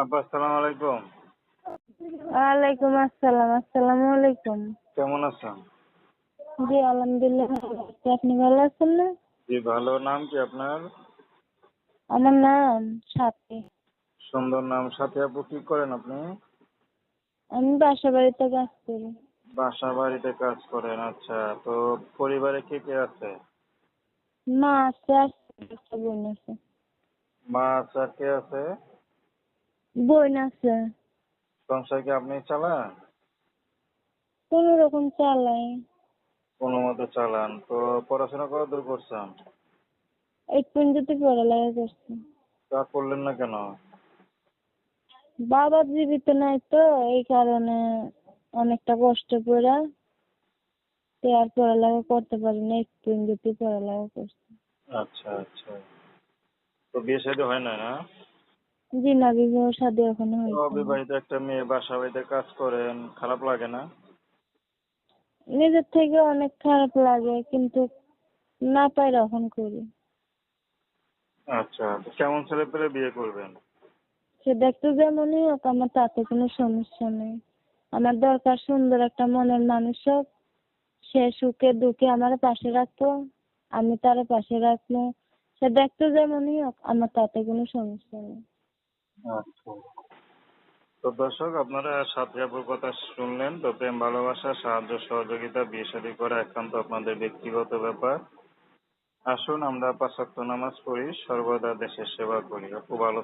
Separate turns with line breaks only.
আপা আসসালামু আলাইকুম।
ওয়ালাইকুম আসসালাম আসসালামু আলাইকুম।
কেমন আছেন?
জি আলহামদুলিল্লাহ আপনি ভালো আছেন না?
জি ভালো। নাম কি আপনার?
আমার নাম সাথী।
সুন্দর নাম। সাথে আপু কি করেন আপনি?
আমি বাসা বাড়িতে কাজ করি।
বাসা বাড়িতে কাজ করেন আচ্ছা। তো পরিবারে কে কে আছে?
মা আছে আর বোন আছে।
মা আছে আর কে আছে?
বোন আছে।
সংসার কি আপনি চালান?
কোনো রকম চালাই।
কোনো মতো চালান। তো পড়াশোনা কত দূর করছেন?
এই পর্যন্ত পড়ালেখা করছি।
তা করলেন না কেন?
বাবা জীবিত নাই তো এই কারণে অনেকটা কষ্ট করে তো আর পড়ালেখা করতে পারি না এই পর্যন্ত পড়ালেখা করছি।
আচ্ছা আচ্ছা। তো বিয়ে শাদী হয় না না?
জি না বিবাহ শাদী এখনও
অবিবাহিত একটা মেয়ে বাসা বাড়িতে কাজ করেন খারাপ লাগে না?
নিজের থেকে অনেক খারাপ লাগে কিন্তু না পাই করি।
আচ্ছা কেমন ছেলে পেলে বিয়ে করবেন?
সে দেখতে যেমনই হোক আমার তাতে কোনো সমস্যা নেই। আমার দরকার সুন্দর একটা মনের মানুষ হোক সে সুখে দুঃখে আমার পাশে রাখব আমি তার পাশে রাখব। সে দেখতে যেমনই হোক আমার তাতে কোনো সমস্যা নেই।
আচ্ছা। তো দর্শক, আপনারা সাতজাপুর কথা শুনলেন। তো প্রেম, ভালোবাসা, সাহায্য, সহযোগিতা, বিয়ে শাদী করা একান্ত আপনাদের ব্যক্তিগত ব্যাপার। আসুন, আমরা পাঁচ নামাজ পড়ি, সর্বদা দেশের সেবা করি। খুব ভালো